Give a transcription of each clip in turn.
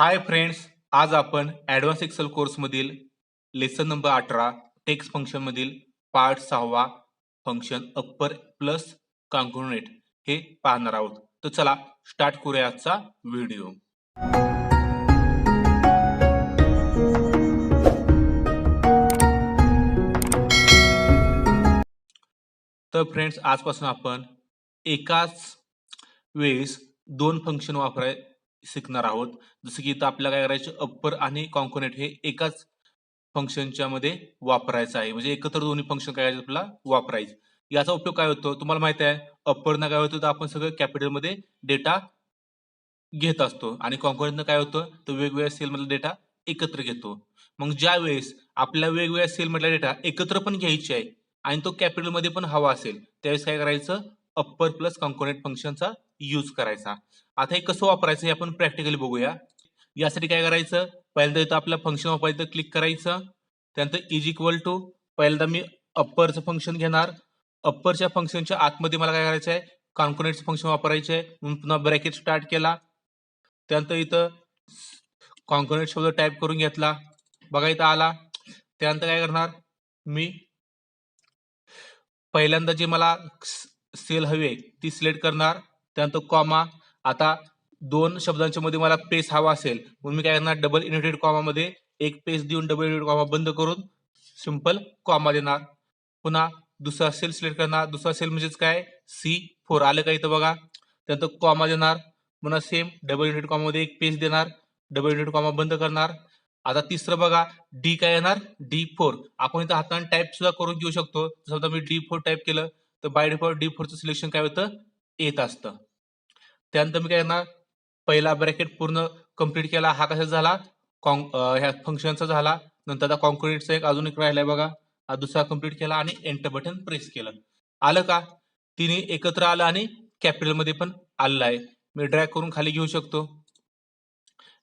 हाय friends आज आपण advance Excel कोर्समधील लेसन नंबर अठरा टेक्स्ट फंक्शनमधील पार्ट सहावा फंक्शन अप्पर प्लस कॉन्क्युनेट हे पाहणार आहोत. तर चला स्टार्ट करूया आजचा व्हिडिओ तर फ्रेंड्स आजपासून आपण एकाच वेळेस दोन फंक्शन वापराय शिकणार आहोत. जसं की इथं आपल्याला काय करायचं अप्पर आणि कॉन्कोनेट हे एकाच फंक्शनच्या मध्ये वापरायचं आहे. म्हणजे एकत्र दोन्ही फंक्शन काय करायचं आपल्याला? वापरायचं. याचा उपयोग काय होतो? तुम्हाला माहिती आहे अप्परनं काय होतं तर आपण सगळं कॅपिटलमध्ये डेटा घेत असतो. आणि कॉन्कोनेटनं काय होतं? तर वेगवेगळ्या सेल मधला डेटा एकत्र घेतो. मग ज्या वेळेस आपल्या वेगवेगळ्या सेल मधला डेटा एकत्र पण घ्यायची आहे आणि तो कॅपिटलमध्ये पण हवा असेल त्यावेळेस काय करायचं? अप्पर प्लस कॉन्कोनेट फंक्शनचा यूज करायचा. आता हे कसं वापरायचं हे आपण प्रॅक्टिकली बघूया. यासाठी काय करायचं? पहिल्यांदा इथं आपलं फंक्शन वापरायचं क्लिक करायचं. त्यानंतर इज इक्वल टू पहिल्यांदा मी अप्परचं फंक्शन घेणार. अप्परच्या फंक्शनच्या आतमध्ये मला काय करायचं आहे कॉन्कोनेटचं फंक्शन वापरायचं आहे म्हणून पुन्हा ब्रॅकेट स्टार्ट केला. त्यानंतर इथं कॉन्कोनेट शब्द टाईप करून घेतला. बघा इथं आला. त्यानंतर काय करणार? मी पहिल्यांदा जे मला सेल हवी आहे ती सिलेक्ट करणार. त्यानंतर कॉमा आता दोन शब्दांच्या मध्ये मला पेस हवा असेल म्हणून मी काय करणार? डबल इन्व्हर्टेड कॉमा मध्ये एक पेस देऊन डबल इन्व्हर्टेड कॉमा बंद करून सिंपल कॉमा देणार. पुन्हा दुसरा सेल सिलेक्ट करणार. दुसरा सेल म्हणजेच काय? सी फोर आलं का इथं बघा? त्यानंतर कॉमा देणार. पुन्हा सेम डबल इन्व्हर्टेड कॉमा मध्ये एक पेज देणार. डबल इन्व्हर्टेड कॉमा बंद करणार. आता तिसरं बघा. डी काय येणार? डी फोर आपण इथं हाताने टाईप सुद्धा करून घेऊ शकतो. समजा मी डी फोर टाईप केलं तर बाय डिफॉल्ट डी फोरचं सिलेक्शन काय होतं? येत असतं. त्यानंतर मी काय करणार पहिला ब्रॅकेट पूर्ण कंप्लीट केला हा कसा झाला? कॉन ह्या फंक्शनचा झाला. नंतर आता कॉन्क्रीटचा एक अजून एक राहिलाय बघा. हा दुसरा कंप्लीट केला आणि एंटर बटन प्रेस केलं. आलं का? तिने एकत्र आलं आणि कॅपिटलमध्ये पण आलेलं आहे. मी ड्रॅग करून खाली घेऊ शकतो.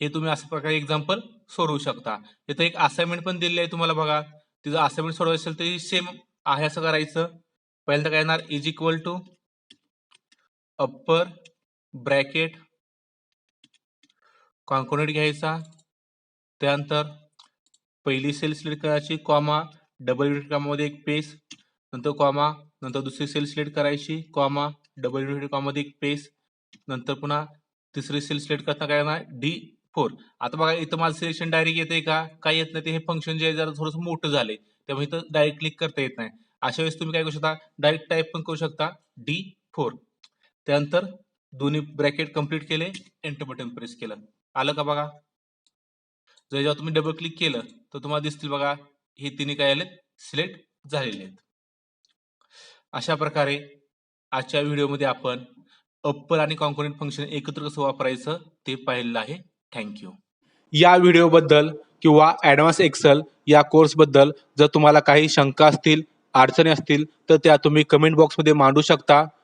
हे तुम्ही अशा प्रकारे एक्झाम्पल सोडवू शकता. इथं एक असाइनमेंट पण दिलेली आहे तुम्हाला बघा. तिचं असाइनमेंट सोडवायचं असेल तरी सेम आहे असं करायचं. पहिल्यांदा काय येणार is equal to upper bracket concatenate घ्यायचा. त्यानंतर पहिली सेल सिलेक्ट करायची कॉमा डबल युनिट कॉमामध्ये एक पेस नंतर कॉमा नंतर दुसरी सेल सिलेक्ट करायची कॉमा डबल युनिट कॉमामध्ये एक पेस नंतर पुन्हा तिसरी सेल सिलेक्ट करताना काय येणार? डी फोर आता बघा इथं माझं सिलेक्शन डायरेक्ट येते का? काय येत नाही ते हे फंक्शन जे आहे जरा थोडंसं मोठं झाले त्यामुळे इथं डायरेक्ट क्लिक करता येत नाही. अशा वेळेस तुम्ही काय करू शकता? डायरेक्ट टाईप पण करू शकता. डी फोर त्यानंतर दोन्ही ब्रॅकेट कंप्लीट केले एंटर बटन प्रेस केलं. आलं का बघा? जर जेव्हा तुम्ही डबल क्लिक केलं तर तुम्हाला दिसतील बघा हे तिन्ही काय आलेत? सिलेक्ट झालेले आहेत. अशा प्रकारे आजच्या व्हिडिओमध्ये आपण अप्पर आणि कॉन्कोनेट फंक्शन एकत्र कसं वापरायचं ते पाहिलेलं आहे. थँक्यू या व्हिडिओबद्दल किंवा ॲडव्हान्स एक्सेल या कोर्सबद्दल जर तुम्हाला काही शंका असतील अडचणी असतील तर त्या तुम्ही कमेंट बॉक्समध्ये मांडू शकता.